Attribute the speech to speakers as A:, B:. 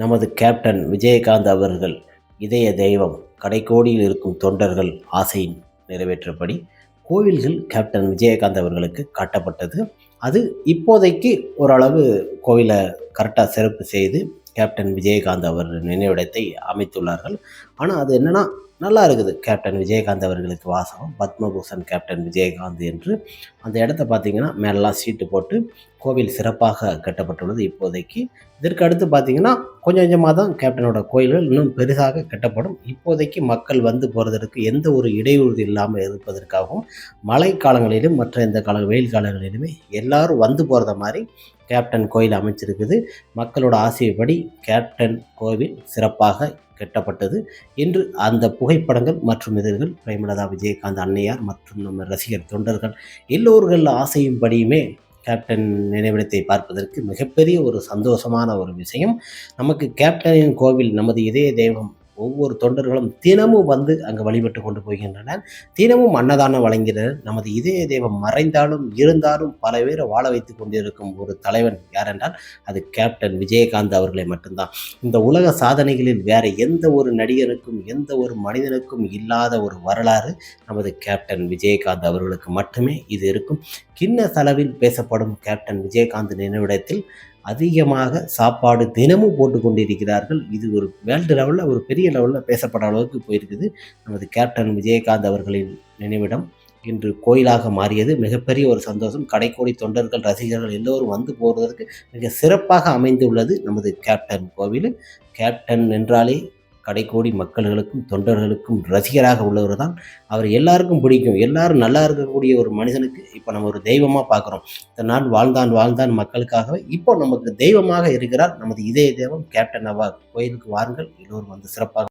A: நமது கேப்டன் விஜயகாந்த் அவர்கள் இதய தெய்வம் கடைக்கோடியில் இருக்கும் தொண்டர்கள் ஆசை நிறைவேற்றபடி கோவில்கள் கேப்டன் விஜயகாந்த் அவர்களுக்கு கட்டப்பட்டது. அது இப்போதைக்கு ஓரளவு கோவிலை கரெக்டாக சிறப்பு செய்து கேப்டன் விஜயகாந்த் அவர் நினைவிடத்தை அமைத்துள்ளார்கள். ஆனால் அது என்னென்னா நல்லா இருக்குது கேப்டன் விஜயகாந்த் அவர்களுக்கு வாசகம். பத்மபூஷன் கேப்டன் விஜயகாந்த் என்று. அந்த இடத்த பார்த்தீங்கன்னா மேலெலாம் சீட்டு போட்டு கோவில் சிறப்பாக கட்டப்பட்டுள்ளது இப்போதைக்கு. இதற்கு அடுத்து பார்த்திங்கன்னா கொஞ்சம் கொஞ்சமாக தான் கேப்டனோட கோயில்கள் இன்னும் பெருசாக கட்டப்படும். இப்போதைக்கு மக்கள் வந்து போகிறதற்கு எந்த ஒரு இடையூறு இல்லாமல் இருப்பதற்காகவும் மழை காலங்களிலும் மற்ற இந்த கால வெயில் காலங்களிலுமே எல்லாரும் வந்து போகிறத மாதிரி கேப்டன் கோயில் அமைச்சிருக்குது. மக்களோட ஆசைப்படி கேப்டன் கோவில் சிறப்பாக கட்டப்பட்டது இன்று அந்த புகைப்படங்கள் மற்றும் இதழ்கள் பிரேமலதா விஜயகாந்த் அன்னையார் மற்றும் நம்ம ரசிகர் தொண்டர்கள் எல்லோர்கள் ஆசையும்படியுமே கேப்டன் நினைவிடத்தை பார்ப்பதற்கு மிகப்பெரிய ஒரு சந்தோஷமான ஒரு விஷயம். நமக்கு கேப்டனின் கோவில் நமது இதய தெய்வம் ஒவ்வொரு தொண்டர்களும் தினமும் வந்து அங்கு வழிபட்டு கொண்டு போகின்றனர். தினமும் அன்னதானம் வழங்கினர். நமது இதய தெய்வம் மறைந்தாலும் இருந்தாலும் பல பேரை வாழ வைத்து கொண்டிருக்கும் ஒரு தலைவன் யாரென்றால் அது கேப்டன் விஜயகாந்த் அவர்களை மட்டும்தான். இந்த உலக சாதனைகளில் வேற எந்த ஒரு நடிகனுக்கும் எந்த ஒரு மனிதனுக்கும் இல்லாத ஒரு வரலாறு நமது கேப்டன் விஜயகாந்த் அவர்களுக்கு மட்டுமே இது இருக்கும். கிண்ண செலவில் பேசப்படும் கேப்டன் விஜயகாந்த் நினைவிடத்தில் அதிகமாக சாப்பாடு தினமும் போட்டு கொண்டிருக்கிறார்கள் இது ஒரு வேர்ல்டு லெவலில் ஒரு பெரிய லெவலில் பேசப்பட அளவுக்கு போயிருக்குது. நமது கேப்டன் விஜயகாந்த் அவர்களின் நினைவிடம் இன்று கோயிலாக மாறியது. மிகப்பெரிய ஒரு சந்தோஷம். கடைக்கோடி தொண்டர்கள் ரசிகர்கள் எல்லோரும் வந்து போவதற்கு மிக சிறப்பாக அமைந்துள்ளது நமது கேப்டன் கோவில். கேப்டன் என்றாலே கடைக்கோடி மக்கள்களுக்கும் தொண்டர்களுக்கும் ரசிகராக உள்ளவர் தான் அவர். எல்லாருக்கும் பிடிக்கும். எல்லாரும் நல்லா இருக்கக்கூடிய ஒரு மனிதனுக்கு இப்போ நம்ம ஒரு தெய்வமாக பார்க்குறோம். இந்த நாள் வாழ்ந்தான் வாழ்ந்தான் மக்களுக்காகவே இப்போ நமக்கு தெய்வமாக இருக்கிறார் நமது இதய தெய்வம் கேப்டன் அவா கோயிலுக்கு வாருங்கள். எல்லோரும் வந்து சிறப்பாக